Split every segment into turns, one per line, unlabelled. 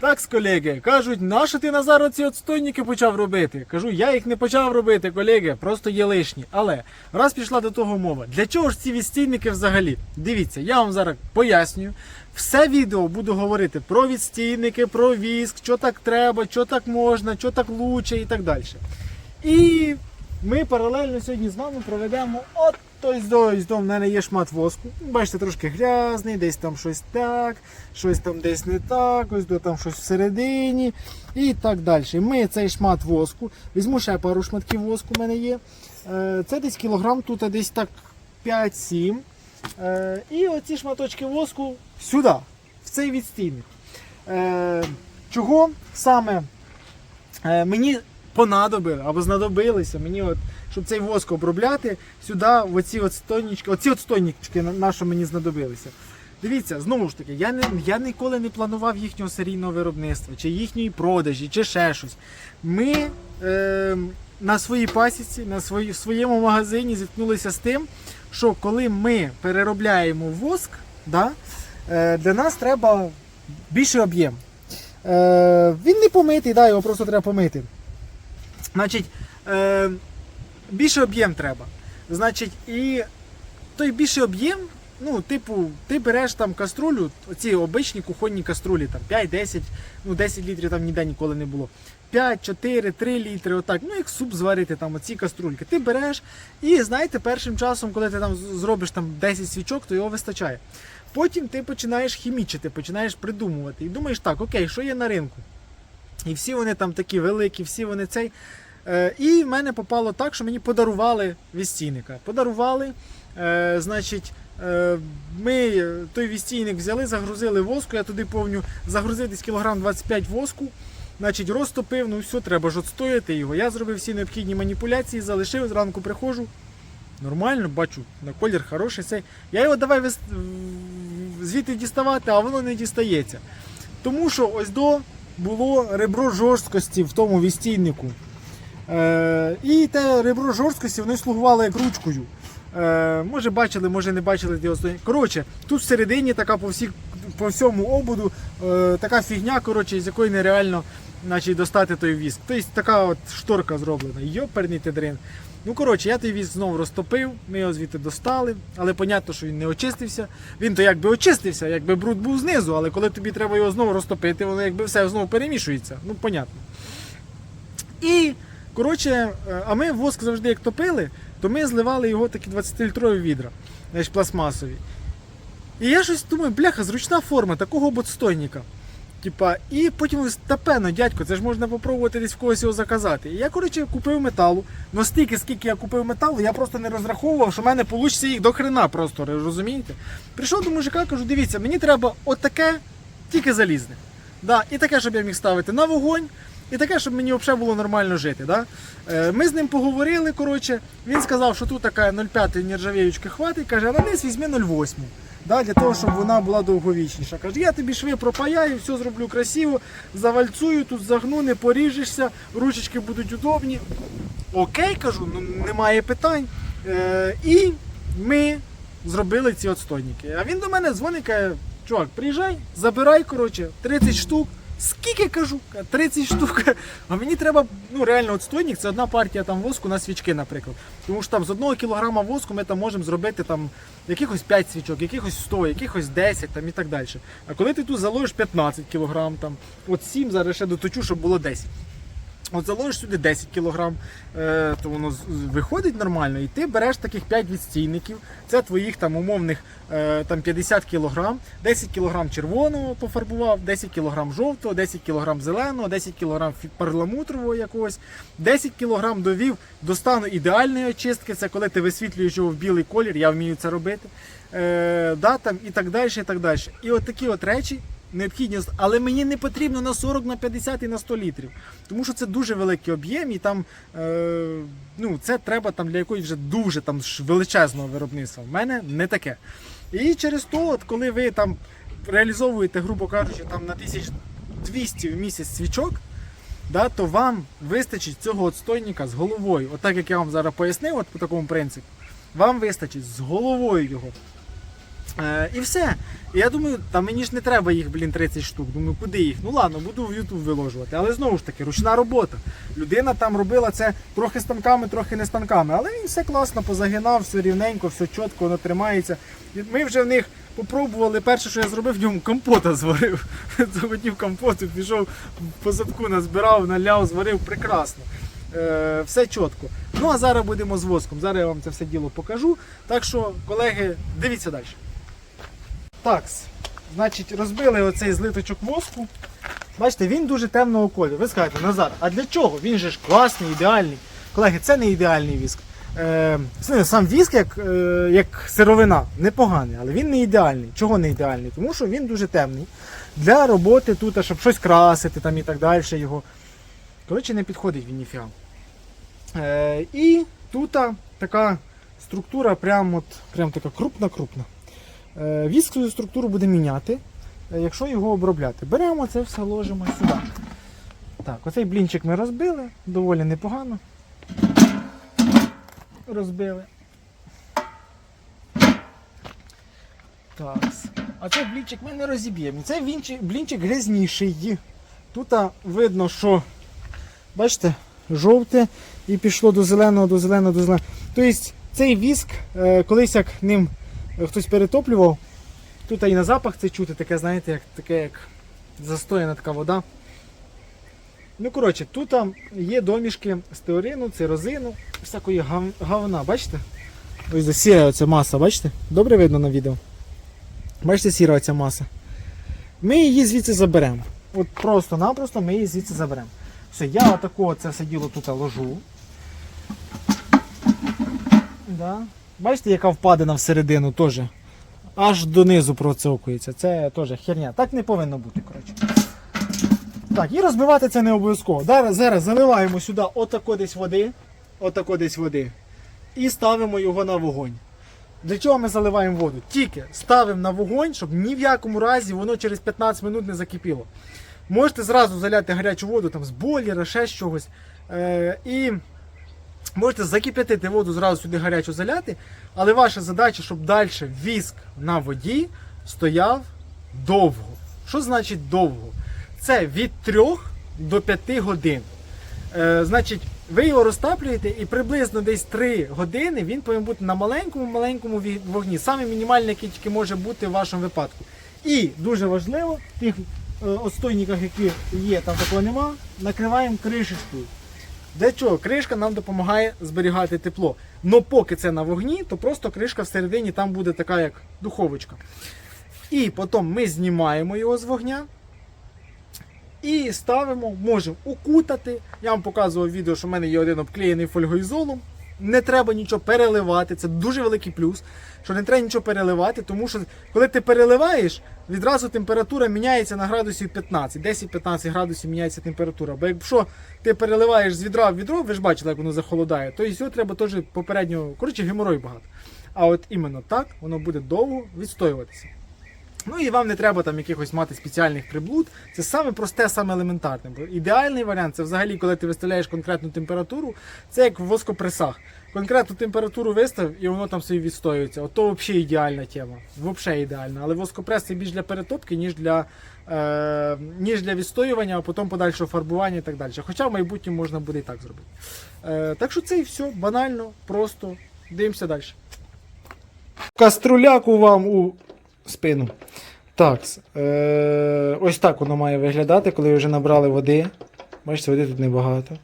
Так, колеги, кажуть, нащо ти Назар оці отстойники почав робити? Кажу, я їх не почав робити, колеги, просто є лишні. Але раз пішла до того мова, для чого ж ці відстійники взагалі? Дивіться, я вам зараз пояснюю. Все відео буду говорити про відстійники, про віск, що так треба, що так можна, що так лучше і так далі. І ми паралельно сьогодні з вами проведемо от до в мене є шмат воску. Бачите, трошки грязний, десь там щось так, щось там десь не так, ось до там щось всередині і так далі. Ми цей шмат воску, візьму ще пару шматків воску в мене є. Е, Це десь кілограм, тут десь так 5-7. Е, І оці шматочки воску сюди, в цей відстійник. Е, Чого саме мені понадобили або знадобилися мені, от, щоб цей воск обробляти сюди, в оці от стойнички, оці от на що мені знадобилися. Дивіться, знову ж таки, я, не, я ніколи не планував їхнього серійного виробництва, чи їхньої продажі, чи ще щось. Ми е, на своїй пасіці, на свої, в своєму магазині зіткнулися з тим, що коли ми переробляємо воск, да, е, для нас треба більший об'єм. Е, він не помитий, да, його просто треба помити. Значить, е, більший об'єм треба. Значить, і той більший об'єм, ну, типу, ти береш там каструлю, оці обичні кухонні каструлі, там 5-10, ну 10 літрів там ніде ніколи не було. 5, 4, 3 літри, отак, ну як суп зварити, там оці каструльки. Ти береш і знаєте, першим часом, коли ти там зробиш там 10 свічок, то його вистачає. Потім ти починаєш хімічити, починаєш придумувати. І думаєш, так, окей, що є на ринку? І всі вони там такі великі, всі вони цей. Е, і в мене попало так, що мені подарували відстійника. Подарували, е, значить, е, ми той відстійник взяли, загрузили воску, я туди повню загрузив десь кілограм 25 воску. Значить, розтопив, ну все, треба ж отстояти його. Я зробив всі необхідні маніпуляції, залишив, зранку приходжу. Нормально, бачу, на колір хороший цей. Я його давай вис- звідти діставати, а воно не дістається. Тому що ось до було ребро жорсткості в тому відстійнику. Е, і те ребро жорсткості вони слугували як ручкою. Е, може бачили, може не бачили. Коротше, тут всередині така по, всіх, по всьому ободу е, така фігня, коротше, з якої нереально значить, достати той віск. Тобто така от шторка зроблена. Йоперний тедрин. Ну, коротше, я той віск знову розтопив, ми його звідти достали, але понятно, що він не очистився. Він то якби очистився, якби бруд був знизу, але коли тобі треба його знову розтопити, воно якби все знову перемішується. Ну, понятно. І, коротше, е, а ми воск завжди як топили, то ми зливали його такі 20-літрові відра, значить, пластмасові. І я щось думаю, бляха, зручна форма такого ботстойника. Типа, і потім та певно, дядько, це ж можна попробувати десь в когось його заказати. І я, коротше, купив металу. Ну стільки, скільки я купив металу, я просто не розраховував, що в мене вийде їх до хрена просто, розумієте? Прийшов до мужика, кажу, дивіться, мені треба отаке, тільки залізне. Да, і таке, щоб я міг ставити на вогонь, і таке, щоб мені взагалі було нормально жити. Да? Е, Ми з ним поговорили, коротше, він сказав, що тут така 0,5 нержавіючки хватить, каже, а десь візьми 0,8. Да, для того, щоб вона була довговічніша. Каже, я тобі шви пропаяю, все зроблю красиво, завальцую, тут загну, не поріжешся, ручечки будуть удобні. Окей, кажу, ну немає питань. Е, і ми зробили ці отстойники. А він до мене дзвонить, каже, чувак, приїжджай, забирай, коротше, 30 штук. Скільки кажу? 30 штук. А мені треба, ну реально, от стойник, це одна партія там воску на свічки, наприклад. Тому що там з одного кілограма воску ми там можемо зробити там якихось 5 свічок, якихось 100, якихось 10 там, і так далі. А коли ти тут заложиш 15 кілограм, там, от 7 зараз ще доточу, щоб було 10. От заложиш сюди 10 кг, е, то воно виходить нормально, і ти береш таких 5 відстійників. Це твоїх там умовних е, там 50 кг, 10 кг червоного пофарбував, 10 кг жовтого, 10 кг зеленого, 10 кг перламутрового якогось, 10 кг довів до стану ідеальної очистки. Це коли ти висвітлюєш його в білий колір, я вмію це робити. Е, да, там, і так далі. І от такі от речі необхідні, але мені не потрібно на 40, на 50 і на 100 літрів. Тому що це дуже великий об'єм, і там е, ну, це треба там для якоїсь вже дуже там величезного виробництва. В мене не таке. І через то, от коли ви там реалізовуєте, грубо кажучи, там на 1200 в місяць свічок, да, то вам вистачить цього отстойника з головою. От як я вам зараз пояснив, от по такому принципу, вам вистачить з головою його. Е, і все. Я думаю, та мені ж не треба їх, блін, 30 штук. Думаю, куди їх? Ну ладно, буду в YouTube виложувати. Але знову ж таки, ручна робота. Людина там робила це трохи станками, трохи не станками. Але він все класно позагинав, все рівненько, все чітко, воно тримається. Ми вже в них попробували. Перше, що я зробив, в ньому компота зварив. Захотів компоту, пішов по задку, назбирав, наляв, зварив прекрасно. Е, все чітко. Ну а зараз будемо з воском. Зараз я вам це все діло покажу. Так що, колеги, дивіться далі. Так, значить, розбили оцей злиточок воску. Бачите, він дуже темного кольору. Ви скажете, Назар, а для чого? Він же ж класний, ідеальний. Колеги, це не ідеальний віск. Е, сам віск, як, е, як сировина, непоганий, але він не ідеальний. Чого не ідеальний? Тому що він дуже темний. Для роботи тут, щоб щось красити там і так далі його. Коротше, не підходить він ніфіга. Е, і тут така структура, прям, от, прям така крупна-крупна. Е, Віск свою структуру буде міняти, е, якщо його обробляти. Беремо це все, ложимо сюди. Так, оцей блінчик ми розбили, доволі непогано. Розбили. Так. А цей блінчик ми не розіб'ємо. Цей блінчик, грязніший. Тут видно, що, бачите, жовте і пішло до зеленого, до зеленого, до зеленого. Тобто цей віск, е, колись як ним хтось перетоплював, тут і на запах це чути, таке, знаєте, як, таке як застояна така вода. Ну, коротше, тут а, є домішки стеорину, цирозину, всякої гав- говна, бачите? Ось сіра оця маса, бачите? Добре видно на відео. Бачите, сіра оця маса. Ми її звідси заберемо. От просто-напросто ми її звідси заберемо. Все, я отако це все діло тут ложу. Да. Бачите, яка впадина всередину теж. Аж донизу процокується. Це теж херня. Так не повинно бути, коротше. Так, і розбивати це не обов'язково. Зараз, зараз заливаємо сюди отако десь води. Отако десь води. І ставимо його на вогонь. Для чого ми заливаємо воду? Тільки ставимо на вогонь, щоб ні в якому разі воно через 15 минут не закипіло. Можете зразу заляти гарячу воду там, з бойлера, ще з чогось. Е, і можете закип'ятити воду, зразу сюди гарячу заляти. Але ваша задача, щоб далі віск на воді стояв довго. Що значить довго? Це від 3 до 5 годин. Е, значить, ви його розтаплюєте і приблизно десь 3 години він повинен бути на маленькому-маленькому вогні. Саме мінімальний, який тільки може бути в вашому випадку. І дуже важливо, в тих е, отстойниках, які є, там такого нема, накриваємо кришечкою. Для чого? Кришка нам допомагає зберігати тепло. Но поки це на вогні, то просто кришка всередині там буде така, як духовочка. І потім ми знімаємо його з вогня. І ставимо, можемо укутати. Я вам показував відео, що в мене є один обклеєний фольгоізолом. Не треба нічого переливати. Це дуже великий плюс, що не треба нічого переливати, тому що коли ти переливаєш, відразу температура міняється на градусів 15. 10-15 градусів міняється температура. Бо якщо ти переливаєш з відра в відро, ви ж бачили, як воно захолодає, то і цього треба теж попередньо. Коротше, геморой багато. А от іменно так воно буде довго відстоюватися. Ну і вам не треба там якихось мати спеціальних приблуд. Це саме просте, саме елементарне. Бо ідеальний варіант це взагалі, коли ти виставляєш конкретну температуру, це як в воскопресах. Конкретну температуру вистав і воно там собі відстоюється. Ото взагалі ідеальна тема. Взагалі ідеальна. Але воскопрес це більш для перетопки, ніж для, е, ніж для відстоювання, а потім подальшого фарбування і так далі. Хоча в майбутньому можна буде і так зробити. Е, так що це і все банально, просто дивимося далі. Каструляку вам у спину. Так, е, ось так воно має виглядати, коли ви вже набрали води. Бачите, води тут небагато.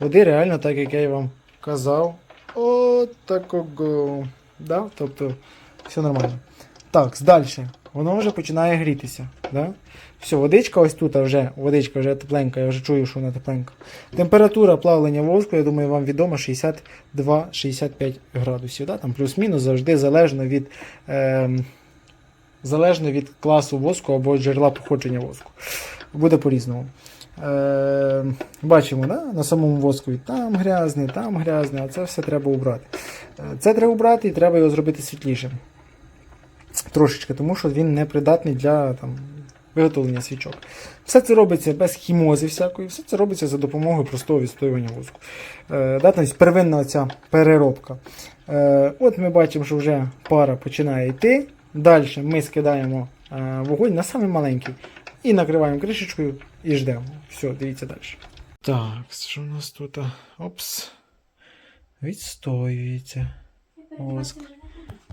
Води реально, так як я вам казав. От такого. Да? Тобто, все нормально. Так, далі. Воно вже починає грітися. Да? Все, водичка ось тут вже, водичка вже тепленька, я вже чую, що вона тепленька. Температура плавлення воску, я думаю, вам відомо 62-65 градусів. Да? Там плюс-мінус завжди залежно від. Е, залежно від класу воску або джерела походження воску. Буде по-різному. Е, бачимо, да? на самому воску і там грязний, там грязний, а це все треба убрати. Е, Це треба убрати і треба його зробити світлішим. Трошечки, тому що він не придатний для там, виготовлення свічок. Все це робиться без хімози всякої, все це робиться за допомогою простого відстоювання воску. Е, да, тобто первинна ця переробка. Е, от ми бачимо, що вже пара починає йти. Далі ми скидаємо е, вогонь на самий маленький. І накриваємо кришечкою і ждемо. Все, дивіться далі. Так, що у нас тут? Опс. Відстоюється. Воск.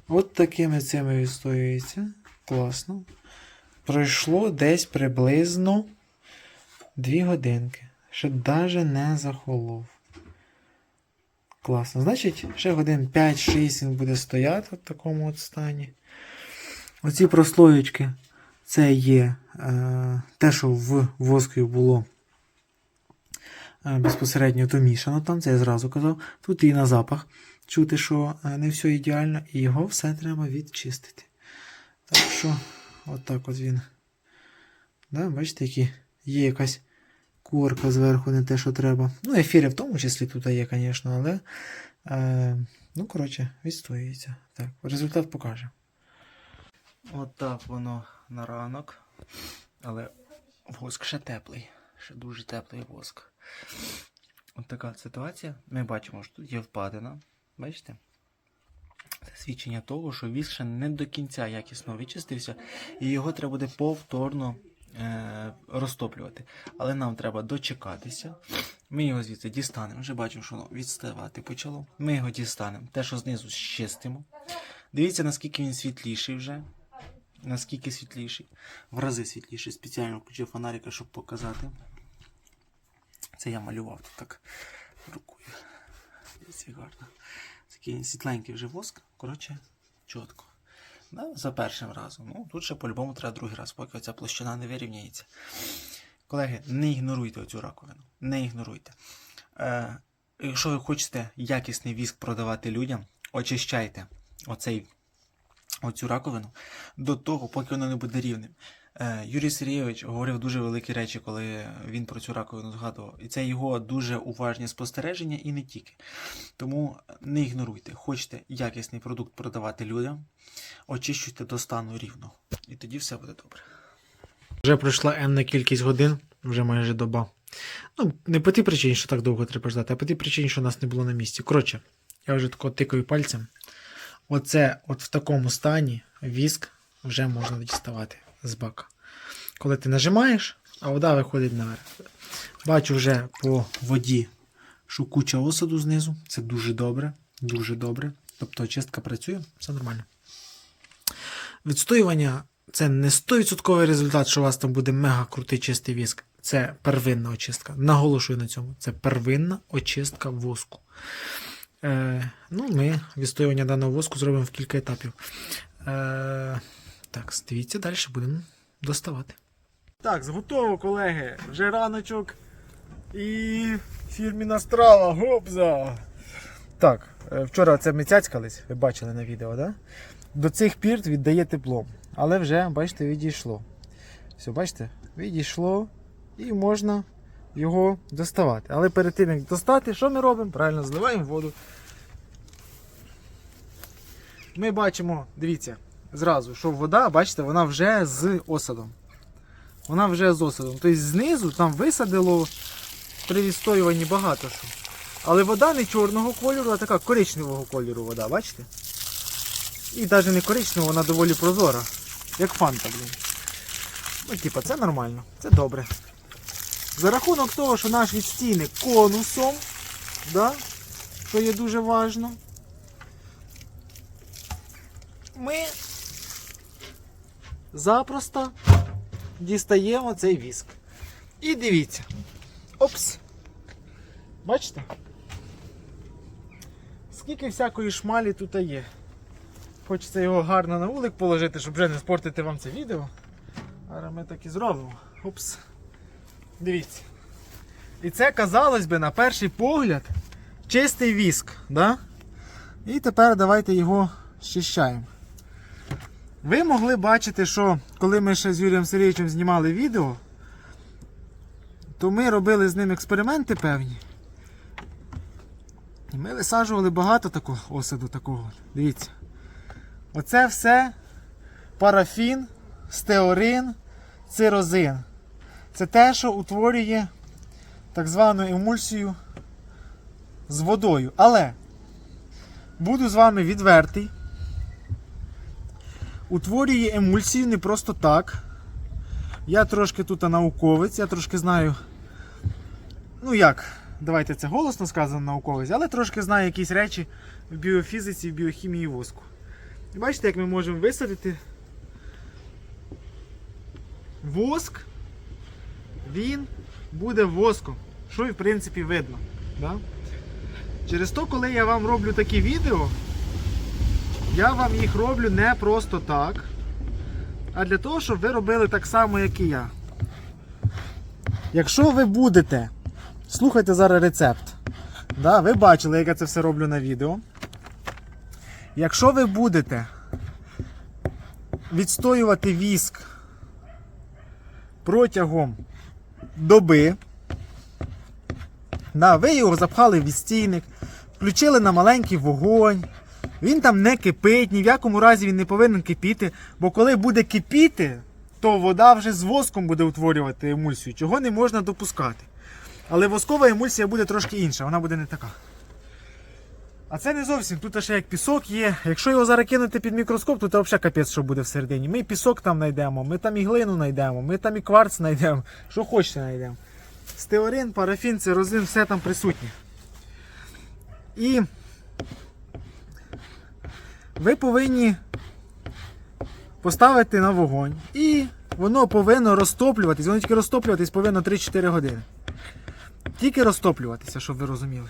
От такими цими відстоюється. Класно. Пройшло десь приблизно 2 годинки. Ще навіть не захолов. Класно. Значить, ще годин 5-6 він буде стояти в такому от стані. Оці прослоєчки це є е, те, що в воску було е, безпосередньо домішано там, це я зразу казав. Тут і на запах чути, що е, не все ідеально, і його все треба відчистити. Так що, отак от він. Да, бачите, які є якась корка зверху, не те, що треба. Ну, ефіри в тому числі тут є, звісно, але. Е, ну, коротше, відстоюється. Так, результат покаже. От воно на ранок. Але воск ще теплий. Ще дуже теплий воск. От така ситуація. Ми бачимо, що тут є впадина. Бачите? Це свідчення того, що віск ще не до кінця якісно вичистився, і його треба буде повторно е- розтоплювати. Але нам треба дочекатися. Ми його звідси дістанемо. Вже бачимо, що воно відставати почало. Ми його дістанемо. Те, що знизу щистимо. Дивіться, наскільки він світліший вже. Наскільки світліший. В рази світліший. Спеціально включив фонарика, щоб показати. Це я малював тут так рукою. Як гарно. Такий світленький вже воск. Коротше, чітко. Да, за першим разом. Ну, тут ще по-любому треба другий раз, поки оця площина не вирівняється. Колеги, не ігноруйте оцю раковину. Не ігноруйте. Е, якщо ви хочете якісний віск продавати людям, очищайте оцей, оцю раковину до того, поки воно не буде рівним. Е, Юрій Сергійович говорив дуже великі речі, коли він про цю раковину згадував. І це його дуже уважні спостереження і не тільки. Тому не ігноруйте. Хочете якісний продукт продавати людям, очищуйте до стану рівно. І тоді все буде добре. Вже пройшла енна кількість годин, вже майже доба. Ну, не по тій причині, що так довго треба ждати, а по тій причині, що нас не було на місці. Коротше, я вже тако тикаю пальцем. Оце, от в такому стані віск вже можна діставати з бака. Коли ти нажимаєш, а вода виходить наверх. Бачу вже по воді, що куча осаду знизу. Це дуже добре. Дуже добре. Тобто очистка працює, все нормально. Відстоювання це не 100% результат, що у вас там буде мега крутий чистий віск. Це первинна очистка. Наголошую на цьому. Це первинна очистка воску. Е, ну, ми відстоювання даного воску зробимо в кілька етапів. Е, так, дивіться, далі будемо доставати. Так, готово, колеги. Вже раночок і фірміна страва, гопза. Так, е, вчора це ми цяцькались, ви бачили на відео, да? До цих пір віддає теплом. Але вже, бачите, відійшло. Все, бачите, відійшло і можна його доставати. Але перед тим, як достати, що ми робимо? Правильно, зливаємо воду. Ми бачимо, дивіться, зразу, що вода, бачите, вона вже з осадом. Вона вже з осадом. Тобто знизу там висадило при відстоюванні багато що. Але вода не чорного кольору, а така коричневого кольору вода, бачите? І навіть не коричнева, вона доволі прозора. Як фанта, блін. Ну, типа, це нормально, це добре. За рахунок того, що наш відстійник конусом, да, що є дуже важно, ми запросто дістаємо цей віск. І дивіться. Опс. Бачите? Скільки всякої шмалі тут є. Хочеться його гарно на вулик положити, щоб вже не спортити вам це відео. Але ми так і зробимо. Опс. Дивіться. І це, казалось би, на перший погляд, чистий віск. Да? І тепер давайте його щищаємо. Ви могли бачити, що коли ми ще з Юрієм Сергійовичем знімали відео, то ми робили з ним експерименти певні. І ми висаджували багато такого осаду такого. Дивіться. Оце все парафін, стеорин, цирозин. Це те, що утворює так звану емульсію з водою. Але буду з вами відвертий. утворює емульсію не просто так. Я трошки тут науковець, я трошки знаю. Ну як, давайте це голосно сказано науковець, але трошки знаю якісь речі в біофізиці, в біохімії воску. Бачите, як ми можемо висадити воск, він буде воском, що і в принципі видно. Да? Через то, коли я вам роблю такі відео, я вам їх роблю не просто так, а для того, щоб ви робили так само, як і я. Якщо ви будете, слухайте зараз рецепт. Да, ви бачили, як я це все роблю на відео. Якщо ви будете відстоювати віск протягом доби, да, ви його запхали в відстійник, включили на маленький вогонь. Він там не кипить, ні в якому разі він не повинен кипіти, бо коли буде кипіти, то вода вже з воском буде утворювати емульсію, чого не можна допускати. Але воскова емульсія буде трошки інша, вона буде не така. А це не зовсім. Тут ще як пісок є. Якщо його зараз кинути під мікроскоп, то це взагалі капець, що буде всередині. Ми пісок там знайдемо, ми там і глину знайдемо, ми там і кварц знайдемо, що хочете знайдемо. Стеорин, парафін, церозин, все там присутнє. І ви повинні поставити на вогонь. І воно повинно розтоплюватись. Воно тільки розтоплюватись повинно 3-4 години. Тільки розтоплюватися, щоб ви розуміли.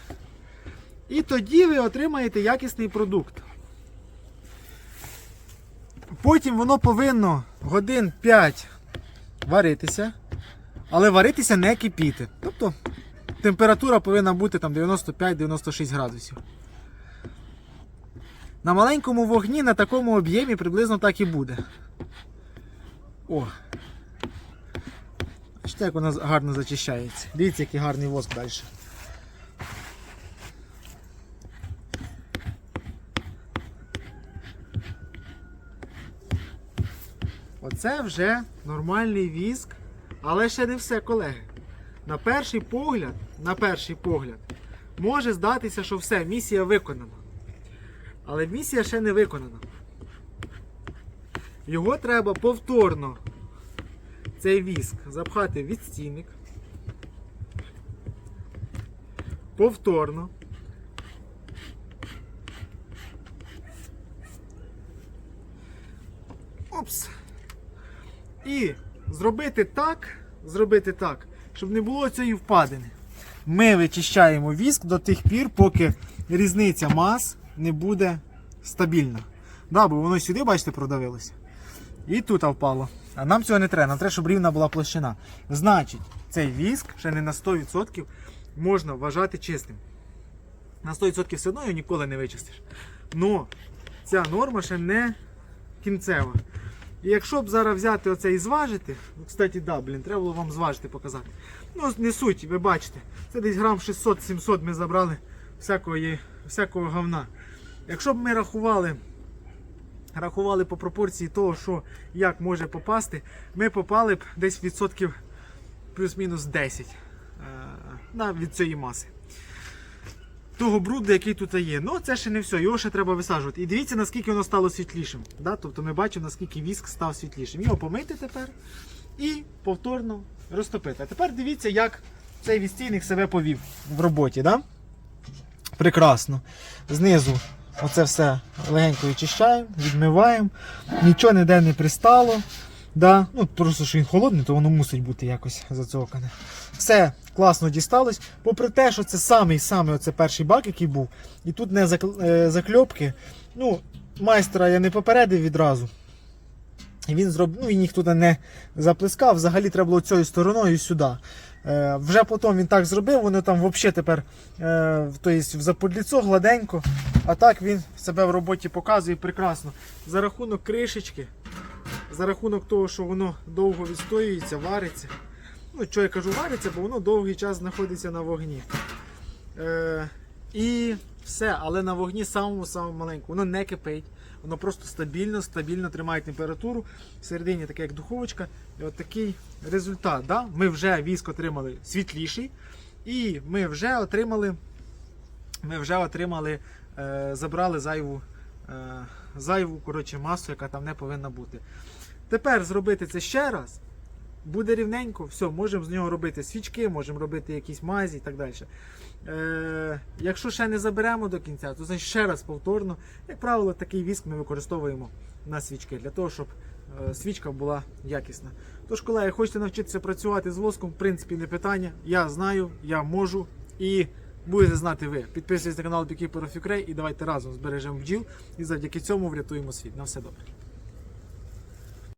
І тоді ви отримаєте якісний продукт. Потім воно повинно годин 5 варитися, але варитися не кипіти. Тобто температура повинна бути там 95-96 градусів. На маленькому вогні на такому об'ємі приблизно так і буде. О! Бачите, як воно гарно зачищається. Дивіться, який гарний воск далі. Оце вже нормальний віск, але ще не все, колеги. На перший погляд, на перший погляд, може здатися, що все, місія виконана. Але місія ще не виконана. Його треба повторно, цей віск, запхати в відстійник. Повторно. Опс. І зробити так, зробити так, щоб не було цієї впадини. Ми вичищаємо віск до тих пір, поки різниця мас не буде стабільна. Да, бо воно сюди, бачите, продавилося. І тут впало. А нам цього не треба, нам треба, щоб рівна була площина. Значить, цей віск ще не на 100% можна вважати чистим. На 100% все одно його ніколи не вичистиш. Но ця норма ще не кінцева. І якщо б зараз взяти оце і зважити, ну, кстати, да, блін, треба було вам зважити показати. Ну, не суть, ви бачите, це десь грам 600-700 ми забрали всякого, є- всякого говна. Якщо б ми рахували, рахували по пропорції того, що як може попасти, ми попали б десь відсотків плюс-мінус 10 е, від цієї маси. Того бруду, який тут є. Ну, це ще не все, його ще треба висаджувати. І дивіться, наскільки воно стало світлішим. Да? Тобто ми бачимо, наскільки віск став світлішим. Його помити тепер і повторно розтопити. А тепер дивіться, як цей відстійник себе повів в роботі. Да? Прекрасно. Знизу оце все легенько відчищаємо, відмиваємо, нічого ніде не пристало. Да? Ну, просто що він холодний, то воно мусить бути якось зацокане. Все класно дісталось. Попри те, що це самий самий оце перший бак, який був, і тут не е, закльопки. Ну, майстра я не попередив відразу. Він зроб... ну, він їх туди не заплескав. Взагалі треба було цією стороною сюди. Е, вже потім він так зробив, воно там взагалі тепер е, в заподліцо гладенько. А так він себе в роботі показує прекрасно. За рахунок кришечки, за рахунок того, що воно довго відстоюється, вариться. Ну, що я кажу, вариться, бо воно довгий час знаходиться на вогні. Е, і все, але на вогні самому самому маленькому. Воно не кипить, воно просто стабільно, стабільно тримає температуру. Всередині таке як духовочка. І от такий результат. Да? Ми вже віск отримали світліший, і ми вже отримали, ми вже отримали, е, забрали зайву, е, зайву коротше, масу, яка там не повинна бути. Тепер зробити це ще раз. Буде рівненько, все, можемо з нього робити свічки, можемо робити якісь мазі і так далі. Е, якщо ще не заберемо до кінця, то значить ще раз повторно. Як правило, такий віск ми використовуємо на свічки для того, щоб е, свічка була якісна. Тож, колеги, хочете навчитися працювати з воском, в принципі, не питання. Я знаю, я можу і будете знати ви. Підписуйтесь на канал Beekeeper Ukraine і давайте разом збережемо бджіл і завдяки цьому врятуємо світ. На все добре.